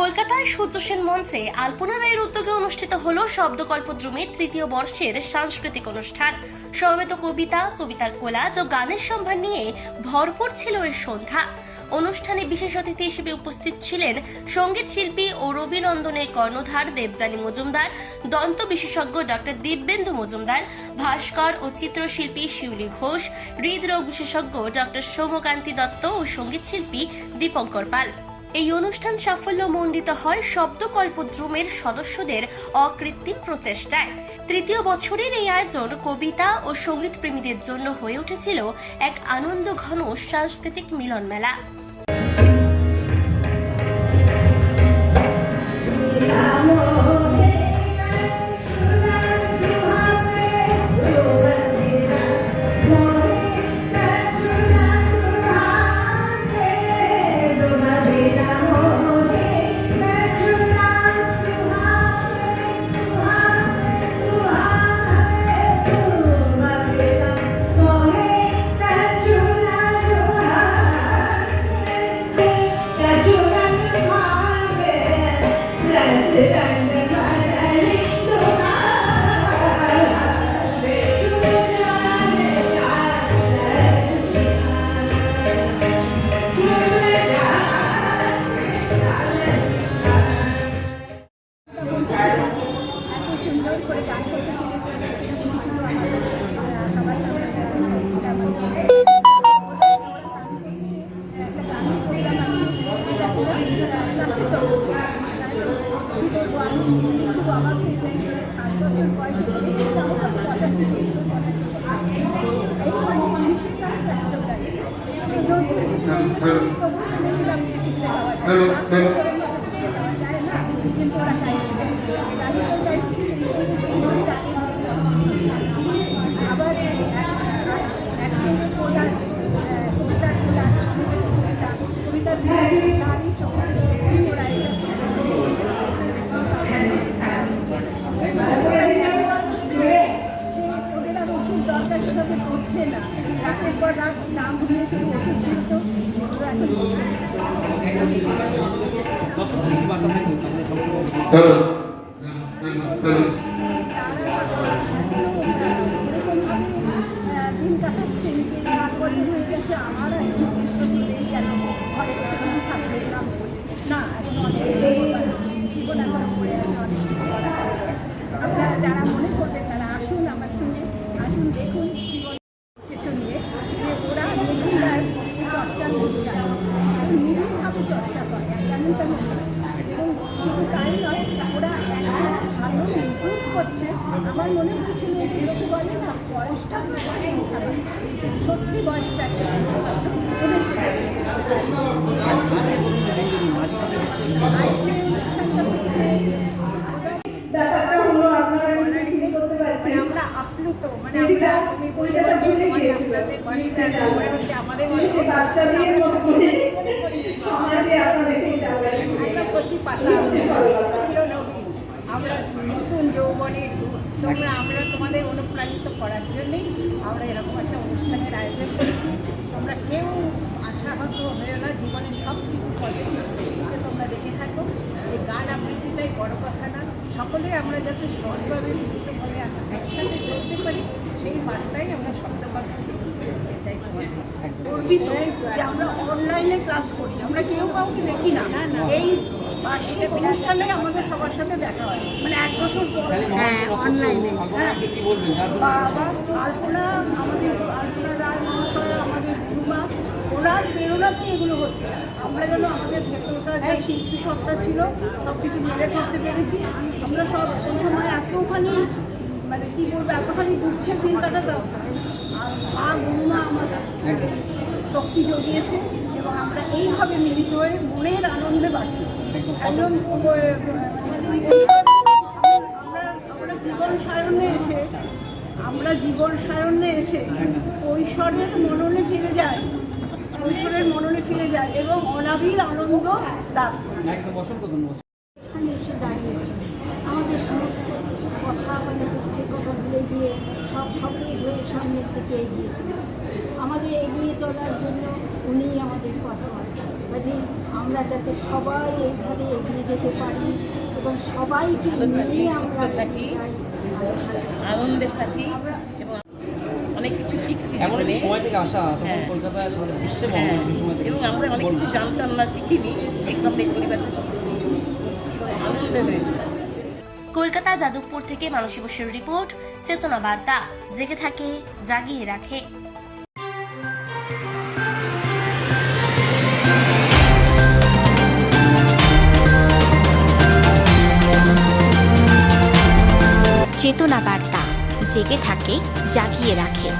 কলকাতায় সূর্য সেন মঞ্চে আলপনা রায়ের উদ্যোগে অনুষ্ঠিত হল শব্দকল্পদ্রুমের তৃতীয় বর্ষের সাংস্কৃতিক অনুষ্ঠান। সমবেত কবিতা, কবিতার কোলাজ ও গানের সম্ভার নিয়ে ভরপুর ছিল এর সন্ধ্যা। অনুষ্ঠানে বিশেষ অতিথি হিসেবে উপস্থিত ছিলেন সংগীত শিল্পী ও রবিনন্দনের কর্ণধার দেবযানী মজুমদার, দন্ত বিশেষজ্ঞ ডক্টর দিব্যেন্দু মজুমদার, ভাস্কর ও চিত্রশিল্পী শিউলি ঘোষ, হৃদরোগ বিশেষজ্ঞ ডক্টর সৌমকান্তি দত্ত ও সংগীত শিল্পী দীপঙ্কর পাল। এই অনুষ্ঠান সাফল্য মণ্ডিত হয় শব্দকল্পদ্রুমের সদস্যদের অকৃত্রিম প্রচেষ্টায়। তৃতীয় বছরের এই আয়োজন কবিতা ও সংগীত প্রেমীদের জন্য হয়ে উঠেছিল এক আনন্দ ঘন সাংস্কৃতিক মিলন মেলা কিন্তু ওরা গাইছে গাইছে সেই সঙ্গে সেই গানে আবার একসঙ্গে কোলাজ কবিতার কোলাজ কবিতার কোলাজ গানই সঙ্গে ওরা দরকার সেভাবে করছে না। রাতের পর রাত নাম ভুলিয়ে শুধু ওষুধ কিন্তু আপনারা যারা মনে করবেন তারা আসুন আমার সঙ্গে আসুন দেখুন জীবন শুধু তাই নয়, ওরা ভালো ইম্প্রুভ করছে। আমার মনে হচ্ছিল যে লোকে বলে না, বয়সটা সত্যি বয়সটা আপ্লুত মানে আমরা তুমি বলতে পারবে তোমার আপনাদের বয়সটা হচ্ছে আমাদের আমরা মনে করি। আমরা একদম কচি পাতা চিরনবীন আমরা নতুন যৌবনের দূত তোমরা আমরা তোমাদের অনুপ্রাণিত করার জন্যেই আমরা এরকম একটা অনুষ্ঠানের আয়োজন করেছি। তোমরা কেউ আশাহত হয়ে না জীবনে সব কিছু পজিটিভ দৃষ্টিতে তোমরা দেখে থাকো। এই গান আবৃত্তিটাই বড় কথা না। সকলে আমরা যাতে সহজভাবে একসাথে চলতে পারি সেই বার্তাই আমরা শব্দবাক্য চাই তোমাদের। গর্বিত যে আমরা অনলাইনে ক্লাস করি আমরা কেউ কাউকে দেখি না। এই বার্ষিক অনুষ্ঠানে আমাদের সবার সাথে দেখা হয়। মানে এক বছর পর তাহলে অনলাইনে কি বাবা আলপনা আমাদের আলপনা রায় মহাশয় আমাদের গুরুমা ওনার প্রেরণাতে এগুলো হচ্ছে। আমরা যেন আমাদের ভেতরকার যে শিল্পী সত্তা ছিল সব কিছু মিলে করতে পেরেছি। আমরা সব সময় এতখানি মানে কি বলব এতখানি দুঃখের দিন কাটাতাম আর মা গুরুমা আমাদের শক্তি জগিয়েছে এবং আমরা এইভাবে মিলিত হয়ে মনের আনন্দে বাঁচি। একজন আমরা আমরা জীবন সায়নে এসে আমরা জীবন সায়নে এসে কৈশোরের মননে ফিরে যাই কৈশোরের মননে ফিরে যায় এবং অনাবিল আনন্দ লাভ করি। একদম অসংখ্য ধন্যবাদ। এখানে এসে দাঁড়িয়েছে। সমস্ত কথা আমাদের দুঃখের কথা ভুলে গিয়ে সব সতেজ হয়ে সামনের দিকে এগিয়ে চলেছে। আমাদের এগিয়ে চলার জন্য উনিই আমাদের পাশে কাজে আমরা যাতে সবাই এইভাবে এগিয়ে যেতে পারি এবং সবাইকে নিয়ে আমরা থাকি। আনন্দে থাকি এবং অনেক কিছু শিখছি এমন সময় থেকে আসা তখন হ্যাঁ। কলকাতায় সারা বিশ্বে হ্যাঁ, সময় থেকে এবং আমরা অনেক কিছু জানতাম না শিখিনি। একদম পরিবার থেকে আনন্দ হয়েছে কলকাতা যাদবপুর থেকে মানসী বসের রিপোর্ট, চেতনা বার্তা, জেগে থাকে, জাগিয়ে রাখে। চেতনা বার্তা, জেগে থাকে, জাগিয়ে রাখে।